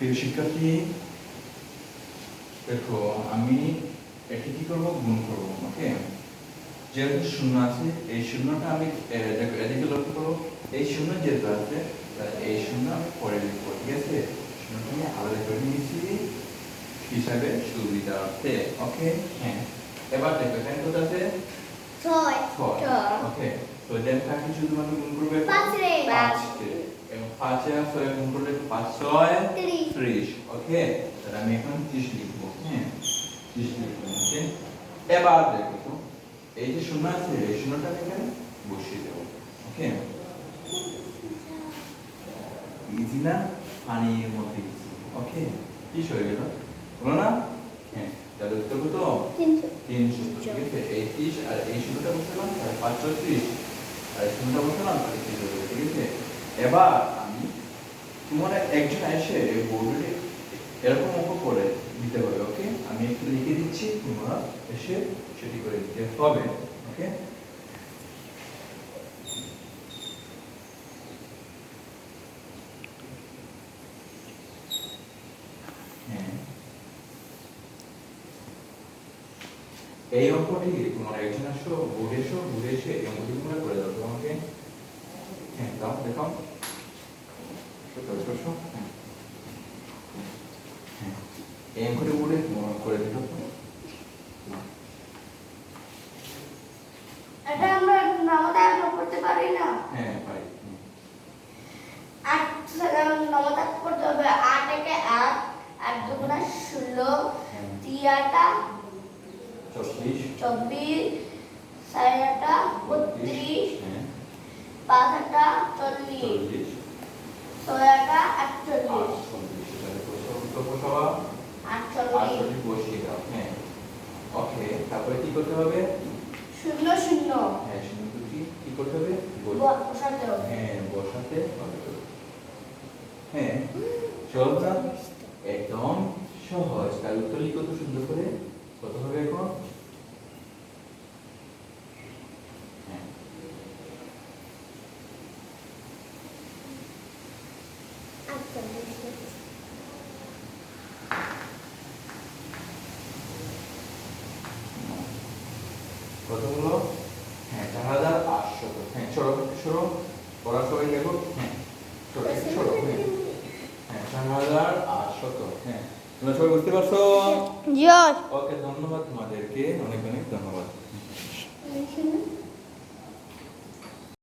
প্রিয় শিক্ষার্থী দেখো আমি এটি কি করব? গুণ করব ওকে? যেহেতু শূন্য আছে এই শূন্যটা আমি দেখো এদিকে লক্ষ্য করো এই শূন্য যেহেতু আছে এই শূন্য আমি পরে লিখব ঠিক আছে? শূন্যটা আমি আলাদা করে নিয়েছি হিসাবে সুবিধার্থে ওকে? হ্যাঁ। এবার দেখো এখানে কত আছে? ছয়। ওকে? তো দেন তাকে শুধুমাত্র গুণ করবে? পাঁচ রে। পাঁচ রে। পাঁচে ছয় গুণ করলে পাঁচ ছয় ত্রিশ। ওকে? তাহলে আমি এখন ত্রিশ লিখব হ্যাঁ? ত্রিশ লিখব ওকে? এবার দেখো তো এই যে শূন্য আছে এই শূন্যটা এখানে বসিয়ে দেবো ওকে? ইজি না? পানির মধ্যে ওকে? ত্রিশ হয়ে গেল। হলো না? হ্যাঁ তাহলে উত্তর কত? তিনশো। ঠিক আছে এই ত্রিশ আর এই শূন্যটা বসালাম তাহলে পাঁচশো ত্রিশ। আর এই শূন্যটা বসালাম তাহলে ঠিক আছে? এবার তোমার একজন এসে বোর্ডে এরকম অঙ্ক করে দিতে হবে ওকে আমি একটু লিখে দিচ্ছি, তোমরা এসে সেটি করে দিতে হবে ওকে হ্যাঁ। এই অঙ্কটি তোমার একজন আসো বোর্ডে এসো বোর্ডে এসে এই অঙ্কটি তোমরা করে দাও, তোমাকে। হ্যাঁ দাও, দেখাও। সত্য হ্যাঁ। তোমার করে এটা আমরা করতে পারি না? হ্যাঁ পারি। আট নমতা করতে হবে। আট একে আট আট দুগুণা ষোলো। হ্যাঁ। তিয়াটা চব্বিশ। চব্বিশ। সাড়ে আটটা বত্রিশ। পাঁচ আটটা চল্লিশ। ছয় আটচল্লিশ। তাহলে আটচল্লিশ বসিয়ে দাও। হ্যাঁ ওকে তারপরে কি করতে হবে? শূন্য শূন্য হ্যাঁ শূন্য দুটি কি করতে হবে বসাতে হবে। হ্যাঁ বসাতে হবে। তো। হ্যাঁ সহজ না একদম সহজ। তার উত্তর লিখো তো সুন্দর করে কত হবে এখন হ্যাঁ কত হলো হ্যাঁ চার হাজার আটশো হ্যাঁ সরো সরো। পড়া সবাই দেখো? হ্যাঁ সরো সরো হ্যাঁ। হ্যাঁ চার হাজার আটশত হ্যাঁ তোমরা সবাই বুঝতে পারছ? ওকে ধন্যবাদ তোমাদেরকে। অনেক অনেক ধন্যবাদ।